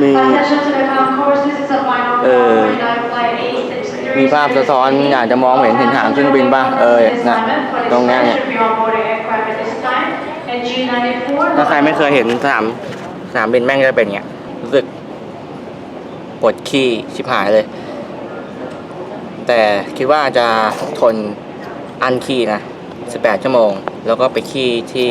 มี Attention to the concourse, this is a final เออ49 flight 863มีภาพสะท้อนอยากจะมองเห็นเห็นหางเครื่องบินป่ะเออนะตรงเนี้ยเนี่ยถ้าใครไม่เคยเห็นสนามสนามบินแม่งจะเป็นอย่างเงี้ยรู้สึกปวดขี้ชิบหายเลย แต่คิดว่าจะทนอันขี้นะ 18 ชั่วโมง แล้วก็ไปขี้ที่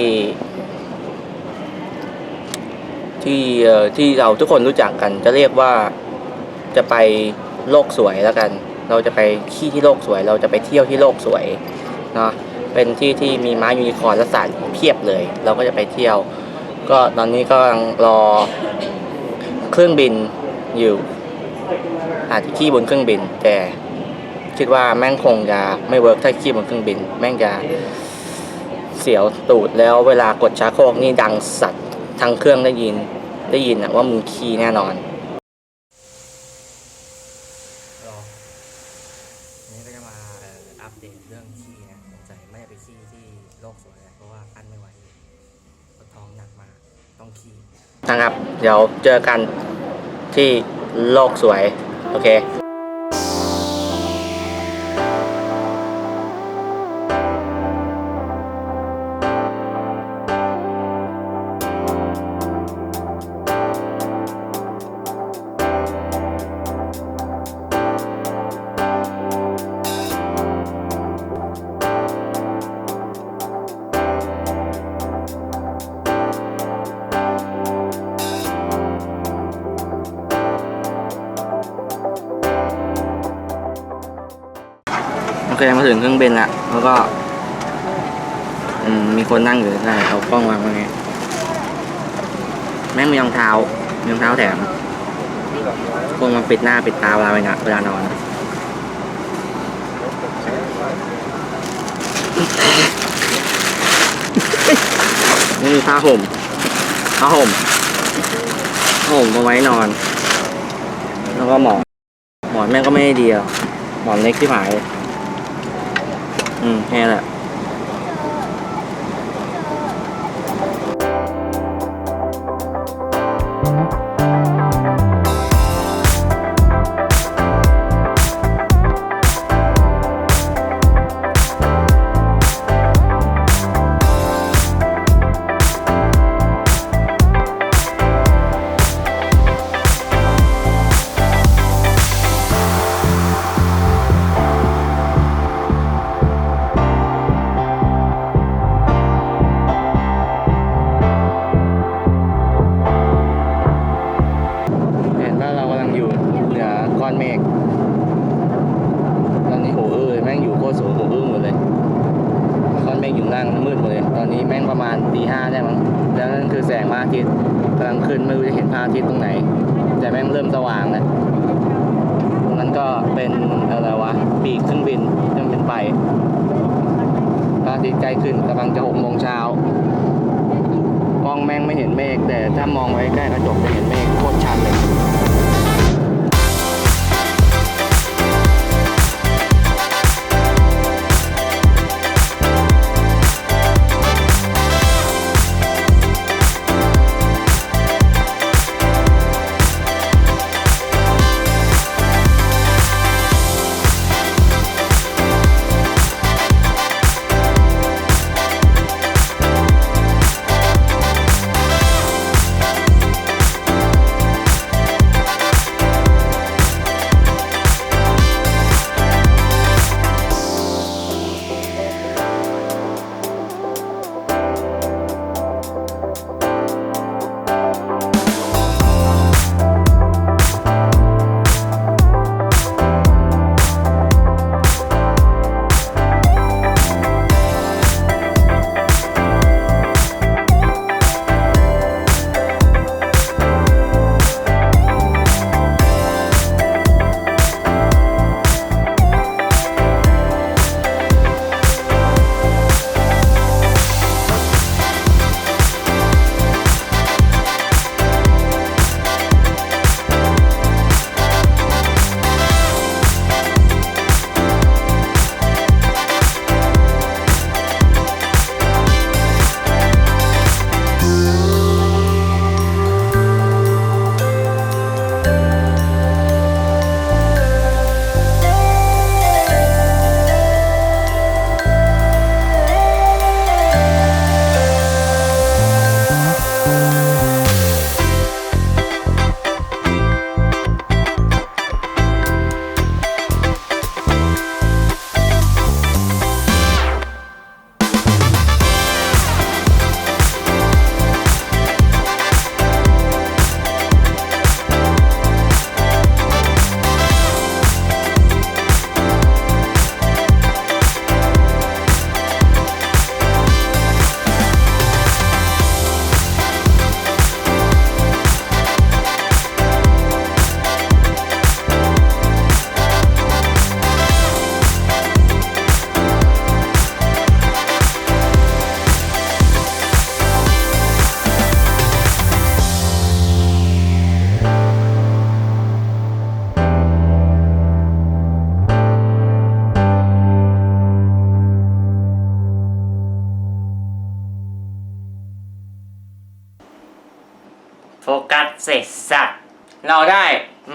ที่เอ่อที่เราทุกคนรู้จักกัน จะเรียกว่าจะไปโลกสวยแล้วกัน เราจะไปขี้ที่โลกสวย เราจะไปเที่ยวที่โลกสวยเนาะเป็นที่ที่มีม้ายูนิคอร์นและสัตว์เพียบเลย เราก็จะไปเที่ยว ก็ตอนนี้ก็กำลังรอเครื่องบินอยู่ อาจจะขี้บนเครื่องบิน แต่คิดว่าแม่งคงจะไม่เวิร์กถ้าขี้บนเครื่องบิน แม่งจะเสียวตูดแล้วเวลากดชักโครกนี่ดังสัตว์ทั้งเครื่องได้ยิน ได้ยินอะว่ามึงขี้แน่นอนนี่ก็จะมาอัปเดตเรื่องขี้นะสงสัยไม่ได้ไปขี้ที่โลกสวยเพราะว่าอันไม่ไหวปวดท้องหนักมากต้องขี้ นะครับ เดี๋ยวเจอกันที่โลกสวย โอเค เคมาถึงเครื่องบินละแล้วก็มีคนนั่งอยู่ใกล้เอากล้องวางไว้ไงแม่งมีรองเท้ามีรองเท้าแถมพวกมันปิดหน้าปิดตาเวลาไปนะเวลานอนนี่มีผ้าห่มผ้าห่มผ้าห่มเอาไว้นอน แล้วก็หมอนหมอนแม่งก็ไม่ดีอะหมอนเล็กที่หาย อืมแค่นั้นแหละ อนเมฆตอนนี้หูอื้อเลยแม่งอยู่โคตรสูงหูอื้อหมดเลยก้อนเมฆอยู่ล่างมืดหมดเลย ตอนนี้แม่งประมาณตีห้าได้มั้งแล้วนั่นคือแสงพระอาทิตย์กำลังขึ้นไม่รู้จะเห็นพระอาทิตย์ตรงไหน แต่แม่งเริ่มสว่างแล้วตรงนั้นก็เป็นอะไรวะปีกเครื่องบินที่มันเป็นไฟพระอาทิตย์ใกล้ขึ้นกำลังจะหกโมงเช้ากล้องแม่งไม่เห็นเมฆแต่ถ้ามองไว้ใกล้กระจกจะเห็นเมฆโคตรชัดเลย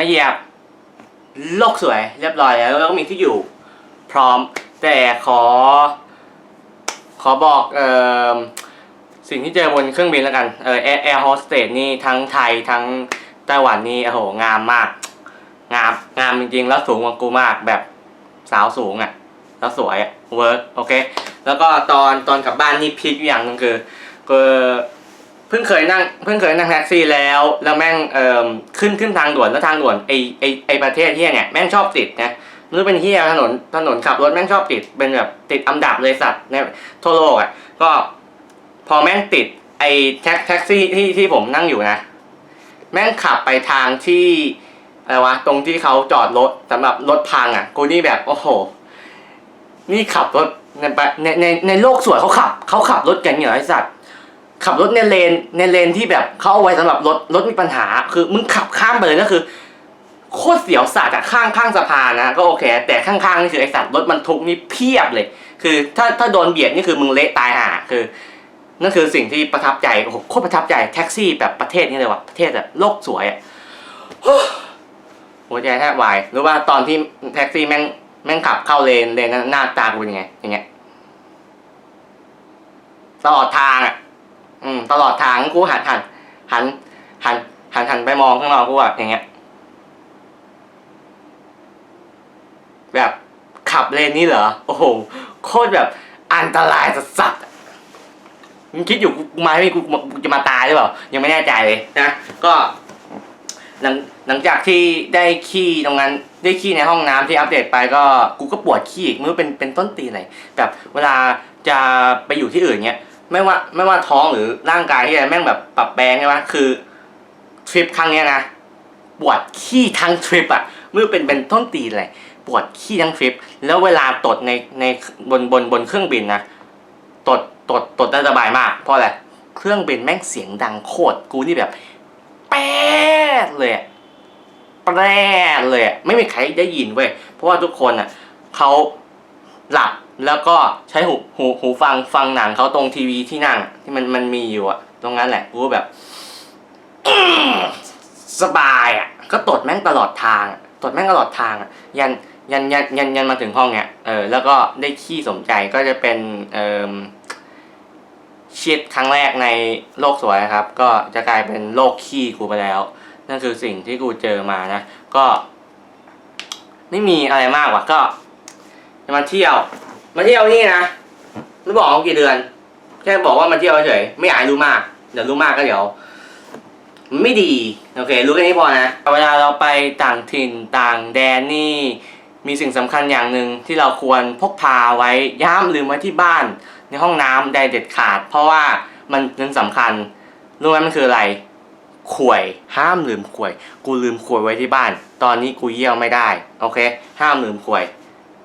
มาเหยียบโลกสวยเรียบร้อยแล้วแล้วก็มีที่อยู่ พร้อมแต่ขอ ขอบอกเอ่อสิ่งที่เจอบนเครื่องบินแล้วกันเออแอร์แอร์โฮสเตสนี่ทั้งไทยทั้งไต้หวันนี่โอ้โหงามมาก งามงามจริงๆ แล้วสูงกว่ากูมากแบบสาวสูงอะ่ะ แล้วสวยอะเวิร์กโอเค แล้วก็ตอนตอนกลับบ้านนี่พีคอย่างนึงคือคือ พิ่งเคยนั่งเพิ่งเคยนั่งแท็กซี่แล้ว แล้วแม่งเอ่อขึ้นขึ้นทางด่วนแล้วทางด่วนไอไอไอประเทศเฮียเนี่ยแม่งชอบติดนะไม่รู้เป็นเฮียถนนถนนขับรถแม่งชอบติดเป็นแบบติดอันดับเลยสัตว์ในทั่วโลกอะก็พอแม่งติดไอแท็กแท็กซี่ที่ที่ผมนั่งอยู่นะ แม่งขับไปทางที่อะไรวะตรงที่เขาจอดรถสำหรับรถพังอะกูนี่แบบโอ้โห นี่ขับรถในในในในโลกสวยเขาขับเขาขับรถกันเหรอไอสัตว์ ขับรถในเลนในเลนที่แบบเขาเอาไว้สำหรับรถรถมีปัญหา คือมึงขับข้ามไปเลยก็คือ โคตรเสียวสัตว์อะข้างข้างสะพานนะก็โอเค แต่ข้างๆนี่คือไอสัตว์รถบรรทุกนี่เพียบเลย คือถ้าถ้าโดนเบียดนี่คือมึงเละตายห่าคือนั่นคือสิ่งที่ประทับใจโอ้โหโคตรประทับใจแท็กซี่แบบประเทศนี้เลยว่ะประเทศแบบโลกสวยอะหัวใจแทบวายหรือว่าตอนที่แท็กซี่แม่งแม่งขับเข้าเลนเลนนั้นหน้าตากูเป็นยังไงอย่างเงี้ยตลอดทางอะ อืมตลอดทางกูหันหันหันหันหันหันไปมองข้างนอกกูแบบอย่างเงี้ย แบบขับเลนนี้เหรอ โอ้โห โคตรแบบอันตรายสัสมึงคิดอยู่กูมาไม่กูกูจะมาตายหรือเปล่า ยังไม่แน่ใจเลยนะ ก็หลังหลังจากที่ได้ขี้ตรงนั้นได้ขี้ในห้องน้ำที่อัปเดตไปก็กูก็ปวดขี้อีกไม่รู้เป็นเป็นต้นตีอะไรแบบเวลาจะไปอยู่ที่อื่นเนี้ย ไม่ว่าไม่ว่าท้องหรือร่างกายที่อะไรแม่งแบบปรับแปลงใช่ไหมคือทริปครั้งเนี้ยนะปวดขี้ทั้งทริปอะไม่รู้เป็นเป็นต้นตีนอะไรปวดขี้ทั้งทริป แล้วเวลาตดในในบนบนบนเครื่องบินนะตดตดตดได้สบายมาก เพราะอะไรเครื่องบินแม่งเสียงดังโคตรกูนี่แบบ แป๊ดเลยแป๊ดเลย ไม่มีใครได้ยินเว้ยเพราะว่าทุกคนอะเขาหลับ แล้วก็ใช้หูหูหูฟังฟังหนังเขาตรงทีวีที่นั่ง ที่มันมันมีอยู่อะตรงนั้นแหละกูแบบสบายอะก็ตดแม่งตลอดทางตดแม่งตลอดทางอะยันยันยันยันยันมาถึงห้องเนี้ยเออแล้วก็ได้ขี้สมใจก็จะเป็นเอ่อชิดครั้งแรกในโลกสวยนะครับ ก็จะกลายเป็นโลกขี้กูไปแล้ว นั่นคือสิ่งที่กูเจอมานะ ก็ ไม่มีอะไรมากว่ะก็จะมาเที่ยว มาเที่ยวนี่นะไม่บอกว่ากี่เดือน แค่บอกว่ามาเที่ยวเฉยไม่อยากให้รู้มากเดี๋ยวรู้มากก็เดี๋ยวมันไม่ดีโอเค รู้แค่นี้พอนะเวลาเราไปต่างถิ่นต่างแดนนี่มีสิ่งสำคัญอย่างหนึ่งที่เราควรพกพาไว้ย่ามลืมไว้ที่บ้าน ในห้องน้ำใดเด็ดขาด เพราะว่ามันนั้นสำคัญรู้ไหมมันคืออะไรขวยห้ามลืมขวย กูลืมขวยไว้ที่บ้าน ตอนนี้กูเยี่ยวไม่ได้ โอเค ห้ามลืมขวย